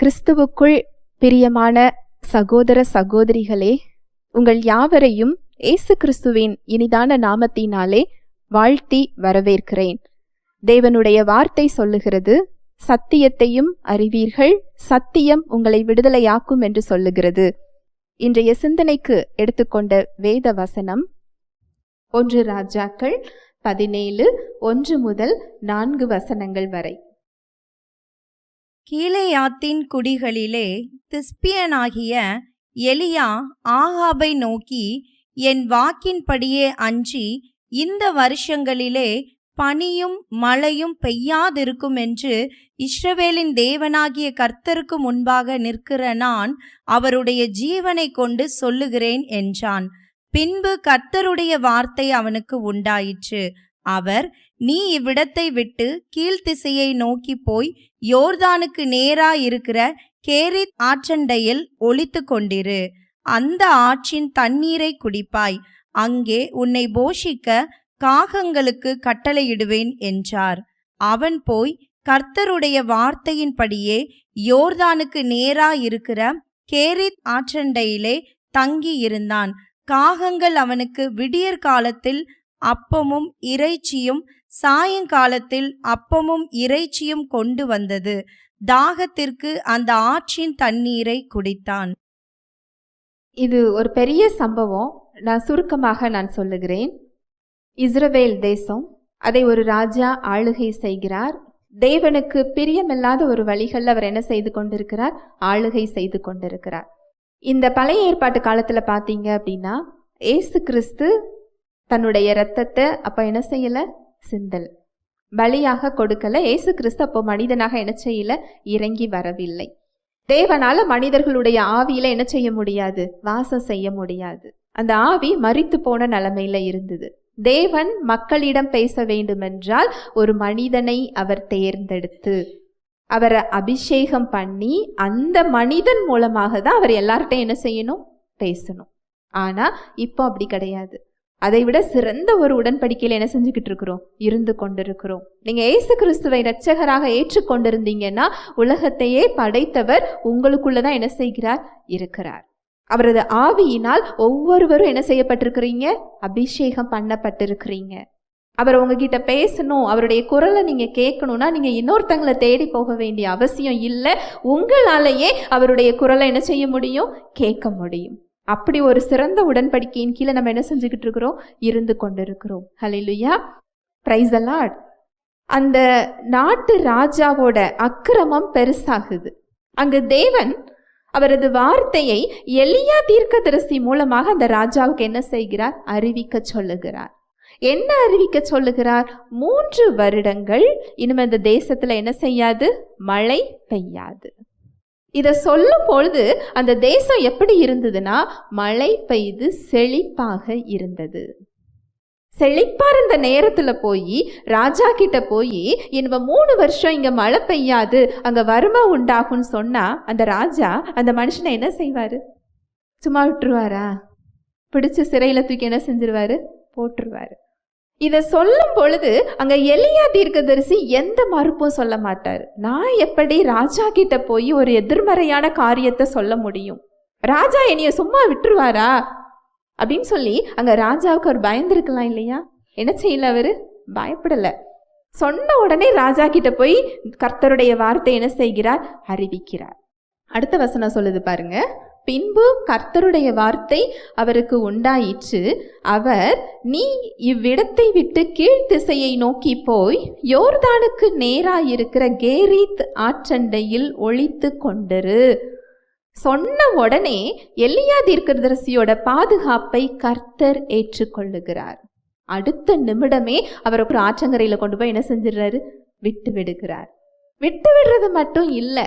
கிறிஸ்துவுக்குள் பிரியமான சகோதர சகோதரிகளே உங்கள் யாவரையும் இயேசு கிறிஸ்துவின் இனிதான நாமத்தினாலே வாழ்த்தி வரவேற்கிறேன். தேவனுடைய வார்த்தை சொல்லுகிறது சத்தியத்தையும் அறிவீர்கள் சத்தியம் உங்களை விடுதலையாக்கும் என்று சொல்லுகிறது. இன்றைய சிந்தனைக்கு எடுத்துக்கொண்ட வேத வசனம் ஒன்று ராஜாக்கள் பதினேழு ஒன்று முதல் நான்கு வசனங்கள் வரை. கீழேயாத்தின் குடிகளிலே திஸ்பியனாகிய எலியா ஆகாபை நோக்கி என் வாக்கின்படியே அஞ்சி இந்த வருஷங்களிலே பனியும் மழையும் பெய்யாதிருக்கும் என்று இஸ்ரவேலின் தேவனாகிய கர்த்தருக்கு முன்பாக நிற்கிற நான் அவருடைய ஜீவனை கொண்டு சொல்லுகிறேன் என்றான். பின்பு கர்த்தருடைய வார்த்தை அவனுக்கு உண்டாயிற்று. அவர் நீ இவ்விடத்தை விட்டு கீழ்த்திசையை நோக்கி போய் யோர்தானுக்கு நேரா இருக்கிற கேரித் ஆற்றண்டையில் ஒளித்து கொண்டிரு. அந்த ஆற்றின் தண்ணீரை குடிப்பாய். அங்கே உன்னை போஷிக்க காகங்களுக்கு கட்டளையிடுவேன் என்றார். அவன் போய் கர்த்தருடைய வார்த்தையின்படியே யோர்தானுக்கு நேரா இருக்கிற கேரித் ஆற்றண்டையிலே தங்கி இருந்தான் காகங்கள் அவனுக்கு விடியற் காலத்தில் அப்பமும் இறைச்சியும் சாயங்காலத்தில் அப்பமும் இறைச்சியும் கொண்டு வந்தது. தாகத்திற்கு அந்த ஆற்றின் தண்ணீரை குடித்தான். இது ஒரு பெரிய சம்பவம். நான் சுருக்கமாக நான் சொல்லுகிறேன். இஸ்ரவேல் தேசம் அதை ஒரு ராஜா ஆளுகை செய்கிறார். தேவனுக்கு பிரியமில்லாத ஒரு வழிகளில் அவர் என்ன செய்து கொண்டிருக்கிறார்? ஆளுகை செய்து கொண்டிருக்கிறார். இந்த பழைய ஏற்பாட்டு காலத்தில் பார்த்தீங்க அப்படின்னா ஏசு கிறிஸ்து தன்னுடைய இரத்தத்தை அப்போ என்ன செய்யலை? சிந்தல். பலியாக கொடுக்கல. ஏசு கிறிஸ்து அப்போ மனிதனாக என்ன செய்யல? இறங்கி வரவில்லை. தேவனால மனிதர்களுடைய ஆவியில என்ன செய்ய முடியாது? வாசம் செய்ய முடியாது. அந்த ஆவி மறித்து போன நிலைமையில இருந்தது. தேவன் மக்களிடம் பேச வேண்டுமென்றால் ஒரு மனிதனை அவர் தேர்ந்தெடுத்து அவரை அபிஷேகம் பண்ணி அந்த மனிதன் மூலமாக தான் அவர் எல்லார்ட்டையும் என்ன செய்யணும்? பேசணும். ஆனா இப்போ அப்படி கிடையாது. அதை விட சிறந்த ஒரு உடன்படிக்கையில் என்ன செஞ்சுக்கிட்டு இருக்கிறோம் இருந்து கொண்டிருக்கிறோம். நீங்க ஏசு கிறிஸ்துவை இரட்சகராக ஏற்றுக்கொண்டிருந்தீங்கன்னா உலகத்தையே படைத்தவர் உங்களுக்குள்ளதான் என்ன செய்கிறார்? இருக்கிறார். அவரது ஆவியினால் ஒவ்வொருவரும் என்ன செய்யப்பட்டிருக்கிறீங்க? அபிஷேகம் பண்ணப்பட்டிருக்கிறீங்க. அவர் உங்ககிட்ட பேசணும் அவருடைய குரலை நீங்கள் கேட்கணும்னா நீங்கள் இன்னொருத்தங்களை தேடி போக வேண்டிய அவசியம் இல்லை. உங்களாலேயே அவருடைய குரலை என்ன செய்ய முடியும்? கேட்க முடியும். அப்படி ஒரு சிறந்த உடன்படிக்கையின் கீழே நம்ம என்ன செஞ்சுக்கிட்டு இருக்கிறோம்? இருந்து கொண்டிருக்கிறோம். ஹலிலுயா பிரைஸ் அலாட் அந்த நாட்டு ராஜாவோட அக்கிரமம் பெருசாகுது. அங்கு தேவன் அவரது வார்த்தையை எளியா தீர்க்கதரிசி மூலமாக அந்த ராஜாவுக்கு என்ன செய்கிறார்? அறிவிக்க சொல்லுகிறார். என்ன அறிவிக்க சொல்லுகிறார்? மூன்று வருடங்கள் இனிமே இந்த தேசத்துல என்ன செய்யாது? மழை பெய்யாது. இதை சொல்லும் பொழுது அந்த தேசம் எப்படி இருந்ததுன்னா மழை பெய்து செழிப்பாக இருந்தது. செழிப்பாக இருந்த நேரத்தில் போய் ராஜா கிட்ட போய் இனிமே மூணு வருஷம் இங்கே மழை பெய்யாது அங்கே வறுமை உண்டாகும்னு சொன்னால் அந்த ராஜா அந்த மனுஷனை என்ன செய்வார்? சும்மா விட்டுருவாரா? பிடிச்ச சிறையில தூக்கி என்ன செஞ்சிருவாரு? போட்டுருவாரு. இதை சொல்லும் பொழுது அங்கே எளியா தீர்க்கதரிசி எந்த மறுப்பும் சொல்ல மாட்டார். நான் எப்படி ராஜா கிட்ட போய் ஒரு எதிர்மறையான காரியத்தை சொல்ல முடியும்? ராஜா என்னைய சும்மா விட்டுருவாரா? அப்படின்னு சொல்லி அங்கே ராஜாவுக்கு அவர் பயந்துருக்கலாம் இல்லையா? என்ன செய்யல அவர்? பயப்படலை. சொன்ன உடனே ராஜா கிட்ட போய் கர்த்தருடைய வார்த்தை என்ன செய்கிறார்? அறிவிக்கிறார். அடுத்த வசனம் சொல்லுது பாருங்க. பின்பு கர்த்தருடைய வார்த்தை அவருக்கு உண்டாயிற்று. அவர் நீ இவ்விடத்தை விட்டு கீழ்த்திசையை நோக்கி போய் யோர்தானுக்கு நேராயிருக்கிற கேரீத் ஆற்றண்டையில் ஒழித்து கொண்டிரு. சொன்ன உடனே எல்லியா தீர்க்கதரிசியோட பாதுகாப்பை கர்த்தர் ஏற்றுக்கொள்ளுகிறார். அடுத்த நிமிடமே அவர் ஒரு ஆற்றங்கரையில் கொண்டு போய் என்ன செஞ்சிடுறாரு? விட்டு விடுகிறார். விட்டு விடுறது மட்டும் இல்லை.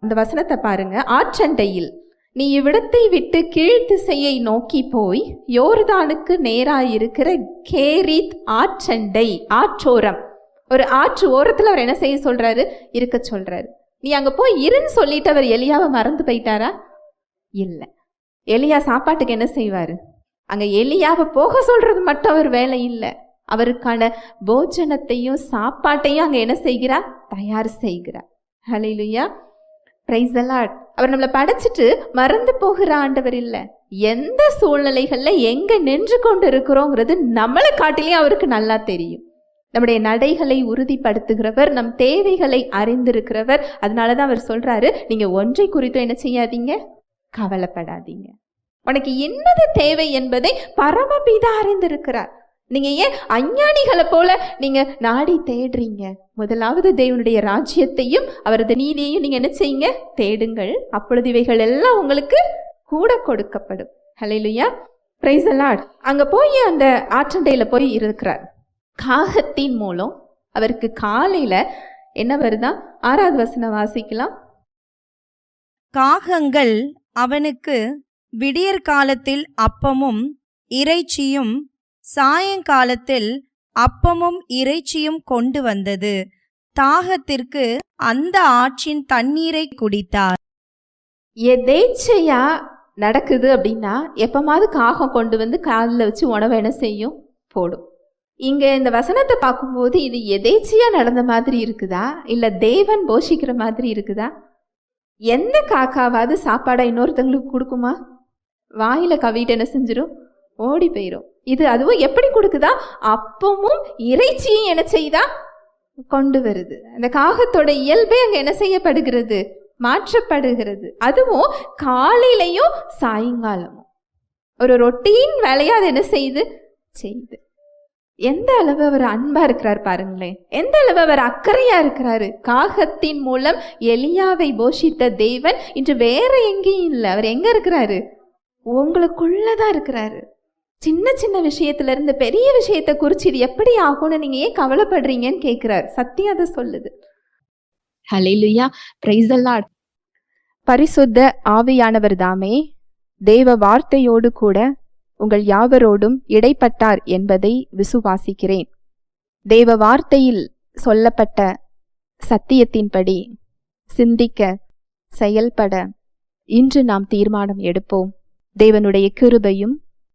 அந்த வசனத்தை பாருங்க. ஆற்றண்டையில் நீ இவ்விடத்தை விட்டு கீழ்த்திசையை நோக்கி போய் யோர்தானுக்கு நேராயிருக்கிற கேரித் ஆற்றண்டை ஆற்றோரம். ஒரு ஆற்று ஓரத்தில் அவர் என்ன செய்ய சொல்கிறாரு இருக்க சொல்கிறாரு நீ அங்கே போய் இருன்னு சொல்லிட்டு அவர் எலியாவை மறந்து போயிட்டாரா? இல்லை. எலியா சாப்பாட்டுக்கு என்ன செய்வார்? அங்கே எலியாவை போக சொல்கிறது மட்டும் அவர் வேலை இல்லை. அவருக்கான போஜனத்தையும் சாப்பாட்டையும் அங்கே என்ன செய்கிறா? தயார் செய்கிறார் ப்ரைஸ் பிரைஸ் அவர் நம்மளை படைச்சிட்டு மறந்து போகிற ஆண்டவர் இல்லை. எந்த சூழ்நிலைகளில் எங்கே நின்று கொண்டு இருக்கிறோங்கிறது நம்மளை காட்டிலையும் அவருக்கு நல்லா தெரியும். நம்முடைய நடைகளை உறுதிப்படுத்துகிறவர் நம் தேவைகளை அறிந்திருக்கிறவர். அதனால தான் அவர் சொல்கிறாரு நீங்கள் ஒன்றை குறித்தும் என்ன செய்யாதீங்க? கவலைப்படாதீங்க. உனக்கு என்னது தேவை என்பதை பரமபிதா அறிந்திருக்கிறார். நீங்கள் ஏன் அஞ்ஞானிகளை போல நீங்கள் நாடி தேடுறீங்க? முதலாவது தேவனுடைய ராஜ்யத்தையும் அவரது நீதியையும் நீங்கள் என்ன செய்யுங்க? தேடுங்கள். அப்பொழுது இவைகள் எல்லாம் உங்களுக்கு கூட கொடுக்கப்படும். ஹலையிலுயா பிரைஸ் லார்ட் அங்கே போய் அந்த ஆற்றண்டையில் போய் இருக்கிறார். காகத்தின் மூலம் அவருக்கு காலையில் என்ன வருதா? ஆறாவது வசனம் வாசிக்கலாம். காகங்கள் அவனுக்கு விடியற்காலத்தில் அப்பமும் இறைச்சியும் சாயங்காலத்தில் அப்பமும் இறைச்சியும் கொண்டு வந்தது. தாகத்திற்கு அந்த ஆற்றின் தண்ணீரை குடித்தார். எதேச்சையா நடக்குது அப்படின்னா எப்பமாவது காகம் கொண்டு வந்து காலில் வச்சு உணவை என்ன செய்யும்? போடும். இங்க இந்த வசனத்தை பார்க்கும்போது இது எதேச்சையா நடந்த மாதிரி இருக்குதா? இல்ல தேவன் போஷிக்கிற மாதிரி இருக்குதா? எந்த காக்காவாவது சாப்பாடை இன்னொருத்தங்களுக்கு கொடுக்குமா? வாயில கவிட்டு என்ன செஞ்சிடும் ஓடி போயிடும் இது அதுவும் எப்படி கொடுக்குதா? அப்பமும் இறைச்சியும் என்ன செய்தா? கொண்டு வருது. அந்த காகத்தோட இயல்பே அங்கே என்ன செய்யப்படுகிறது? மாற்றப்படுகிறது. அதுவும் காலையிலையும் சாயங்காலமும். ஒரு ரொட்டீன் வேலையை அது என்ன செய்யுது செய்யுது எந்த அளவு அவர் அன்பா இருக்கிறார் பாருங்களேன். எந்த அளவு அவர் அக்கறையா இருக்கிறாரு. காகத்தின் மூலம் எலியாவை போஷித்த தெய்வன் இன்று வேற எங்கேயும் இல்லை. அவர் எங்க இருக்கிறாரு? உங்களுக்குள்ளதான் இருக்கிறாரு. சின்ன சின்ன விஷயத்துல இருந்து பெரிய விஷயத்தை குறிச்சு இது எப்படி ஆகும்னு நீங்க ஏன் கவலைப்படுறீங்கன்னு கேட்கிறார் சத்தியம் அதை சொல்லுது. Praise the lord. பரிசுத்த ஆவியானவர் தாமே தேவ வார்த்தையோடு கூட உங்கள் யாவரோடும் இடைப்பட்டார் என்பதை விசுவாசிக்கிறேன். தேவ வார்த்தையில் சொல்லப்பட்ட சத்தியத்தின்படி சிந்திக்க செயல்பட இன்று நாம் தீர்மானம் எடுப்போம். தேவனுடைய கிருபையும்